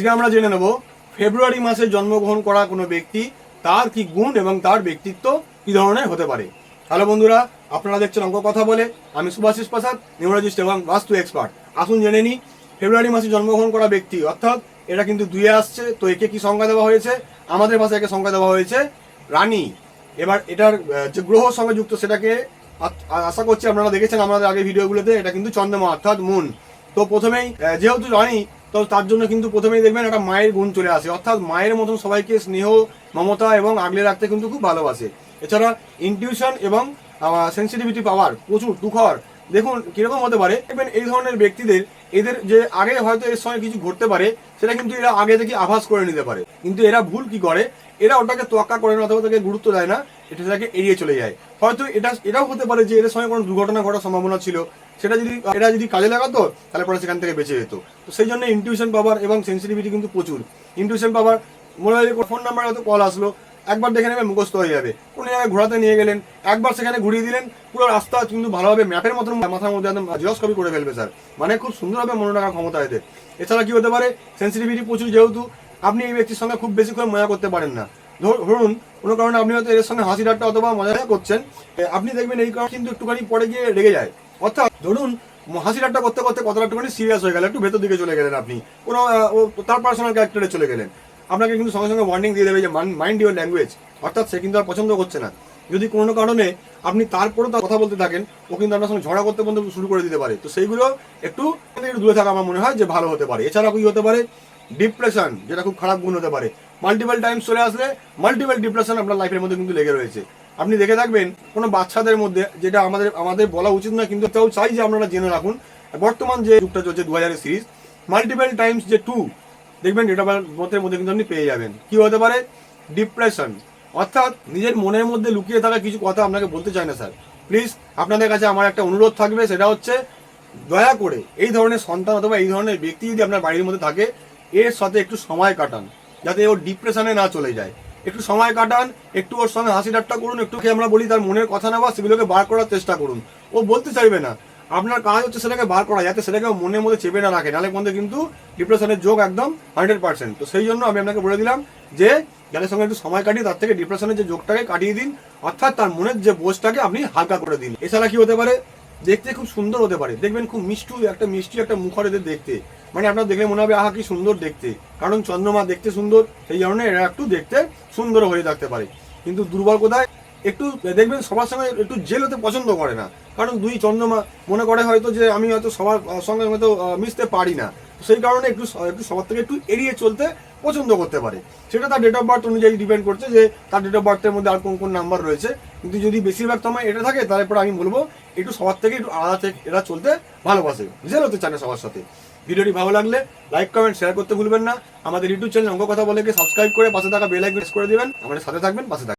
আজকে আমরা জেনে নেব, ফেব্রুয়ারি মাসে জন্মগ্রহণ করা কোনো ব্যক্তি, তার কি গুণ এবং তার ব্যক্তিত্ব কি ধরনের হতে পারে? হ্যালো বন্ধুরা, আপনারা দেখছেন অঙ্ক কথা বলে, আমি সুভাষিস প্রসাদ, নিউরোলজিস্ট এবং বাস্তু এক্সপার্ট আসুন জেনে নিই, ফেব্রুয়ারি মাসে জন্মগ্রহণ করা ব্যক্তি, অর্থাৎ এটা কিন্তু দুয়ে আসছে, তো একে কি সংজ্ঞা দেওয়া হয়েছে? আমাদের ভাষায় একে সংজ্ঞা দেওয়া হয়েছে রানী। এবার এটার যে গ্রহ সঙ্গে যুক্ত সেটাকে আশা করছি আপনারা দেখেছেন আমাদের আগে ভিডিওগুলোতে, এটা কিন্তু চন্দ্রমা, অর্থাৎ মুন তো প্রথমেই যেহেতু রানী তো তার জন্য কিন্তু প্রথমেই দেখবেন একটা মায়ের গুণ চলে আসে। অর্থাৎ মায়ের মতন সবাইকে স্নেহ, মমতা এবং আগলে রাখতে কিন্তু খুব ভালোবাসে। এছাড়া ইনটিউশন এবং সেন্সিটিভিটি পাওয়ার প্রচুর তুখর দেখুন, কীরকম হতে পারে, দেখবেন এই ধরনের ব্যক্তিদের, এদের যে আগে হয়তো এর সঙ্গে কিছু ঘটতে পারে, সেটা কিন্তু এরা আগে থেকে আভাস করে নিতে পারে। কিন্তু এরা ভুল কি করে? এরা ওটাকে তোয়াক্কা করে না, অথবা তাকে গুরুত্ব দেয় না। এটা সেটাকে এড়িয়ে চলে যায়। হয়তো এটা, এটাও হতে পারে যে এদের সঙ্গে কোনো দুর্ঘটনা ঘটার সম্ভাবনা ছিল। সেটা যদি, এটা যদি কাজে লাগাতো, তাহলে পরে সেখান থেকে বেঁচে যেত। তো সেই জন্য ইনটিউশন পাওয়ার এবং সেন্সিটিভিটি কিন্তু প্রচুর। ইনটিউশন পাওয়ার হয় ফোন নাম্বার হয়তো কল আসলো, একবার দেখে নেবে মুখস্থ হয়ে যাবে। কোনো জায়গায় ঘোরাতে নিয়ে গেলেন, একবার সেখানে ঘুরিয়ে দিলেন, পুরো রাস্তা কিন্তু ভালোভাবে ম্যাপের মতন মাথার মধ্যে একদম জিরস কপি করে ফেলবে স্যার। মানে খুব সুন্দরভাবে মনে রাখার ক্ষমতা এদের। এছাড়া কি হতে পারে? সেন্সিটিভিটি প্রচুর যেহেতু, আপনি এই ব্যক্তির সঙ্গে খুব বেশি করে মজা করতে পারেন না। ধর- ধরুন কোনো কারণে আপনি হয়তো এর সঙ্গে হাসি ঠাট্টা অথবা মজা করছেন আপনি দেখবেন এই কারণে কিন্তু একটুখানি পরে গিয়ে রেগে যায়। অর্থাৎ ধরুন হাসি ঠাট্টা করতে করতে কথাটা একটুখানি সিরিয়াস হয়ে গেল, একটু ভেতর দিকে চলে গেলেন আপনি। কোনো তার পার্সোনাল ক্যারেক্টারে চলে গেলেন। আপনাকে কিন্তু সঙ্গে সঙ্গে ওয়ার্নিং দিয়ে দেবে যে মাইন্ড ইউর ল্যাঙ্গুয়েজ অর্থাৎ সে কিন্তু আর পছন্দ করছে না। যদি কোনো কারণে আপনি তারপরেও তার কথা বলতে থাকেন, ও কিন্তু আপনার সঙ্গে ঝড়া করতে পর্যন্ত শুরু করে দিতে পারে। তো সেইগুলো একটু একটু দূরে থাকা আমার মনে হয় যে ভালো হতে পারে। এছাড়া কি হতে পারে? ডিপ্রেশন যেটা খুব খারাপ গুণ হতে পারে। মাল্টিপল টাইমস চলে আসলে মাল্টিপল ডিপ্রেশন আপনার লাইফের মধ্যে কিন্তু লেগে রয়েছে। আপনি দেখে থাকবেন, কোনো বাচ্চাদের মধ্যে যেটা আমাদের আমাদের বলা উচিত না কিন্তু তাও চাই যে আপনারা জেনে রাখুন, বর্তমান যে যুগটা চলছে দু হাজারের সিরিজ মাল্টিপল টাইমস যে টু দেখবেন এটা মতের মধ্যে কিন্তু আপনি পেয়ে যাবেন। কি হতে পারে? ডিপ্রেশন অর্থাৎ নিজের মনের মধ্যে লুকিয়ে থাকা কিছু কথা আপনাকে বলতে চায় না, স্যার। প্লিজ আপনাদের কাছে আমার একটা অনুরোধ থাকবে, সেটা হচ্ছে দয়া করে এই ধরনের সন্তান অথবা এই ধরনের ব্যক্তি যদি আপনার বাড়ির মধ্যে থাকে, এর সাথে একটু সময় কাটান। যাতে ওর ডিপ্রেশনে না চলে যায়। একটু সময় কাটান, একটু ওর সঙ্গে হাসি ঠাট্টা করুন, একটু খেয়ে আমরা বলি তার মনের কথা নেওয়া সেগুলোকে বার করার চেষ্টা করুন। ও বলতে চাইবে না। আপনার কাজ হচ্ছে সেটাকে বার করা, যাতে সেটাকে মনের মধ্যে চেপে না রাখে। নাহলে মধ্যে কিন্তু ডিপ্রেশনের যোগ একদম হান্ড্রেড পার্সেন্ট তো সেই জন্য আমি আপনাকে বলে দিলাম যে, যাদের সঙ্গে একটু সময় কাটিয়ে তার থেকে ডিপ্রেশনের যে যোগটাকে কাটিয়ে দিন, অর্থাৎ তার মনের যে বোঝটাকে আপনি হালকা করে দিন। এছাড়া কি হতে পারে? দেখতে খুব সুন্দর হতে পারে। দেখবেন খুব মিষ্টি, একটা মিষ্টি, একটা মুখর এদের দেখতে। মানে আপনার দেখলে মনে হবে, আহা, কি সুন্দর দেখতে। কারণ চন্দ্রমা দেখতে সুন্দর, সেই কারণে এরা একটু দেখতে সুন্দর হয়ে থাকতে পারে। কিন্তু দুর্বল কোথায়? একটু দেখবেন সবার সঙ্গে একটু জেল হতে পছন্দ করে না। কারণ দুই চন্দ্রমা মনে করে হয়তো যে আমি হয়তো সবার সঙ্গে হয়তো মিশতে পারি না। সেই কারণে একটু একটু সবার থেকে একটু এড়িয়ে চলতে পছন্দ করতে পারে। সেটা তার ডেট অফ বার্থ অনুযায়ী ডিপেন্ড করছে যে তার ডেট অফ বার্থের মধ্যে আর কোন কোন নাম্বার রয়েছে। কিন্তু যদি বেশিরভাগ সময় এটা থাকে তারপর আমি বলব একটু সবার থেকে একটু আলাদা থেকে এরা চলতে ভালোবাসে। জেল হতে চায় না সবার সাথে। ভিডিওটি ভালো লাগলে লাইক কমেন্ট শেয়ার করতে ভুলবেন না। আমাদের ইউটিউব চ্যানেল অঙ্ক কথা বলে সাবস্ক্রাইব করে পাশে থাকা বেল আইকন প্রেস করে দেবেন। আমাদের সাথে থাকবেন, পাশে থাকবেন।